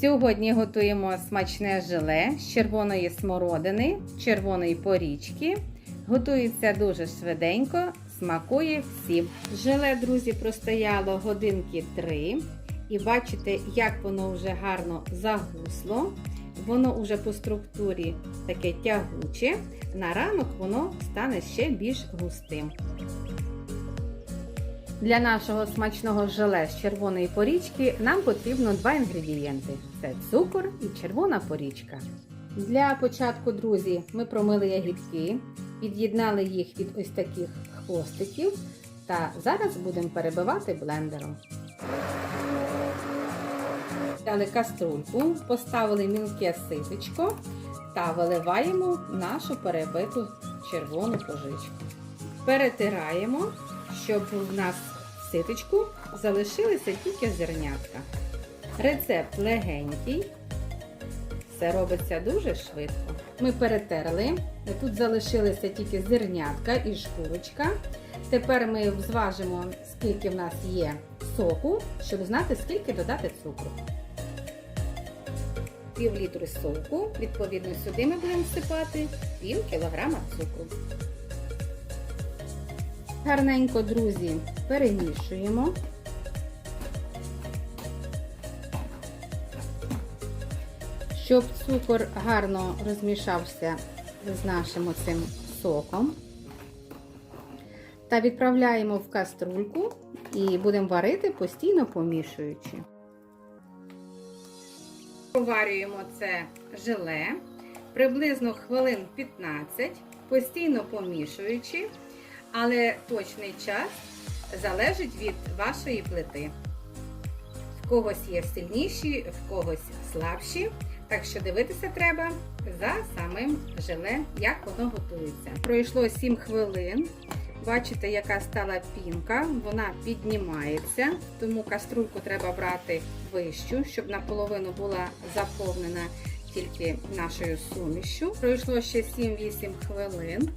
Сьогодні готуємо смачне желе з червоної смородини, червоної порічки. Готується дуже швиденько, смакує всім. Желе, друзі, простояло годинки 3. І бачите, як воно вже гарно загусло. Воно вже по структурі таке тягуче. На ранок воно стане ще більш густим. Для нашого смачного желе з червоної порічки нам потрібно два інгредієнти: це цукор і червона порічка. Для початку, друзі, ми промили ягідки, під'єднали їх від ось таких хвостиків та зараз будемо перебивати блендером. Взяли каструльку, поставили мілке ситочко та виливаємо нашу перебиту червону пожичку. Перетираємо, щоб в нас в ситочку залишилися тільки зернятка. Рецепт легенький, все робиться дуже швидко. Ми перетерли, тут залишилися тільки зернятка і шкурочка. Тепер ми зважимо, скільки в нас є соку, щоб знати, скільки додати цукру. Пів літру соку, відповідно, сюди ми будемо всипати пів кілограма цукру. Гарненько, друзі, перемішуємо. Щоб цукор гарно розмішався з нашим оцим соком. Та відправляємо в каструльку і будемо варити, постійно помішуючи. Поварюємо це желе приблизно хвилин 15, постійно помішуючи, але точний час залежить від вашої плити. В когось є сильніші, в когось слабші. Так що дивитися треба за самим желе, як воно готується. Пройшло 7 хвилин. Бачите, яка стала пінка, вона піднімається, тому каструльку треба брати вищу, щоб наполовину була заповнена тільки нашою сумішю. Пройшло ще 7-8 хвилин.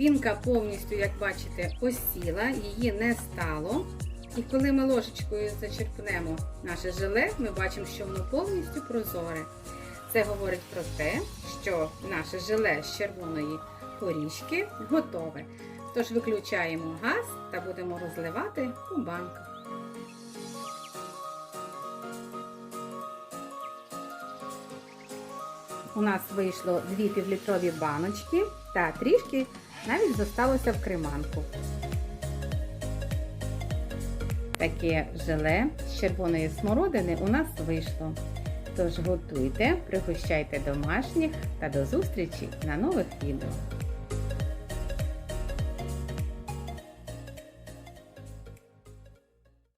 Пінка повністю, як бачите, осіла, її не стало. І коли ми ложечкою зачерпнемо наше желе, ми бачимо, що воно повністю прозоре. Це говорить про те, що наше желе з червоної порічки готове. Тож виключаємо газ та будемо розливати у банку. У нас вийшло дві півлітрові баночки та трішки навіть зосталося в креманку. Таке желе з червоної смородини у нас вийшло. Тож готуйте, пригощайте домашніх та до зустрічі на нових відео.